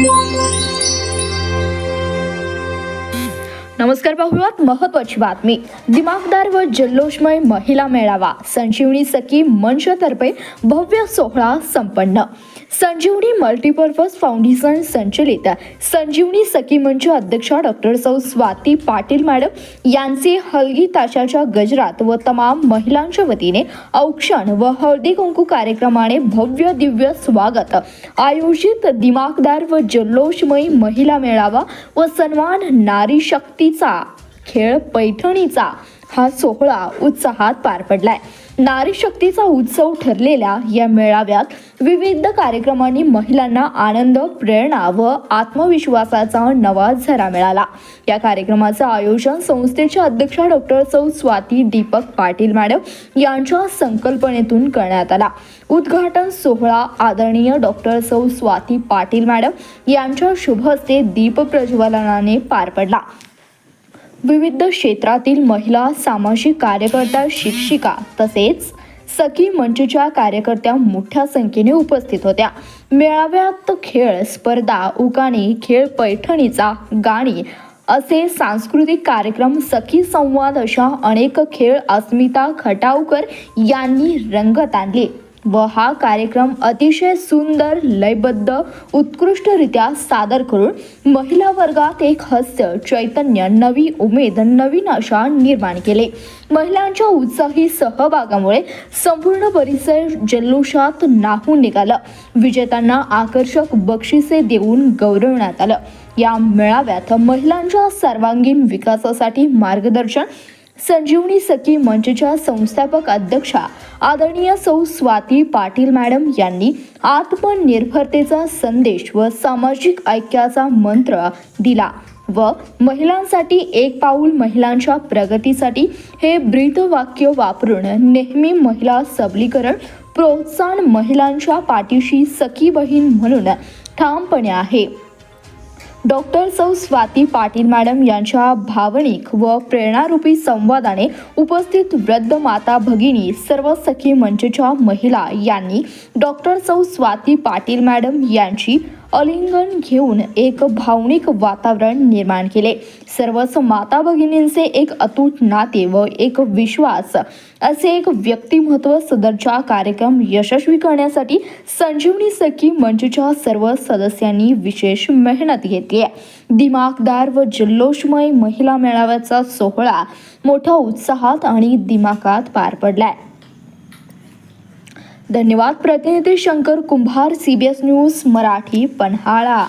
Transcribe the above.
Thank. नमस्कार पाहुयात महत्वाची बातमी. दिमागदार व जल्लोषमय महिला मेळावा. संजीवनी सखी मंचतर्फे भव्य सोहळा संपन्न. संजीवनी मल्टीपर्पज फाउंडेशन संचलित. संजीवनी सखी मंच अध्यक्षा डॉक्टर सौ स्वाती पाटील मॅडम यांचे हलगी ताशाच्या गजरात व तमाम महिलांच्या वतीने औक्षण व हळदी कुंकू कार्यक्रमाने भव्य दिव्य स्वागत. आयोजित दिमागदार व जल्लोषमयी महिला मेळावा व सन्मान नारी शक्तीचा खेळ पैठणीचा हा सोहळा उत्साहात पार पडलाय. नारी शक्तीचा उत्सव ठरलेल्या या मेळाव्यात विविध कार्यक्रमांनी महिलांना आनंद प्रेरणा व आत्मविश्वासाचा नवा झरा मिळाला. या कार्यक्रमाचं आयोजन संस्थेच्या अध्यक्षा डॉक्टर सौ स्वाती दीपक पाटील मॅडम यांच्या संकल्पनेतून करण्यात आला. उद्घाटन सोहळा आदरणीय डॉक्टर सौ स्वाती पाटील मॅडम यांच्या शुभ हस्ते दीप प्रज्वलनाने पार पडला. विविध क्षेत्रातील महिला सामाजिक कार्यकर्त्या शिक्षिका तसेच सखी मंचच्या कार्यकर्त्या मोठ्या संख्येने उपस्थित होत्या. मेळाव्यात खेळ स्पर्धा उकाणी खेळ पैठणीचा गाणी असे सांस्कृतिक कार्यक्रम सखी संवाद अशा अनेक खेळ अस्मिता खटावकर यांनी रंगत आणले. व हा कार्यक्रम अतिशय सुंदर लयबद्ध उत्कृष्टरित्या सादर करून महिला वर्गात एक हास्य चैतन्य नवी उमेद नवीन आशा निर्माण केले. महिलांच्या उत्साही सहभागामुळे संपूर्ण परिसर जल्लोषात नाहून निघालं. विजेत्यांना आकर्षक बक्षिसे देऊन गौरवण्यात आलं. या मेळाव्यात महिलांच्या सर्वांगीण विकासासाठी मार्गदर्शन संजीवनी सखी मंचच्या संस्थापक अध्यक्षा आदरणीय सौ स्वाती पाटील मॅडम यांनी आत्मनिर्भरतेचा संदेश व सामाजिक ऐक्याचा मंत्र दिला व महिलांसाठी एक पाऊल महिलांच्या प्रगतीसाठी हे ब्रीदवाक्य वापरून नेहमी महिला सबलीकरण प्रोत्साहन महिलांच्या पाठीशी सखी बहीण म्हणून ठामपणे आहे. डॉक्टर सौ स्वाती पाटील मॅडम यांच्या भावनिक व प्रेरणारूपी संवादाने उपस्थित वृद्ध माता भगिनी सर्व सखी मंचच्या महिला यांनी डॉक्टर सौ स्वाती पाटील मॅडम यांची अलिंगन घेऊन एक भावनिक वातावरण निर्माण केले. सर्वच माता भगिनींचे एक अतूट नाते व एक विश्वास असे एक व्यक्तिमत्व सदरचा कार्यक्रम यशस्वी करण्यासाठी संजीवनी सखी मंचच्या सर्व सदस्यांनी विशेष मेहनत घेतली आहे. दिमागदार व जल्लोषमय महिला मेळाव्याचा सोहळा मोठ्या उत्साहात आणि दिमागात पार पडलाय. धन्यवाद प्रतिनिधी शंकर कुंभार सीबीएस न्यूज मराठी पन्हाळा.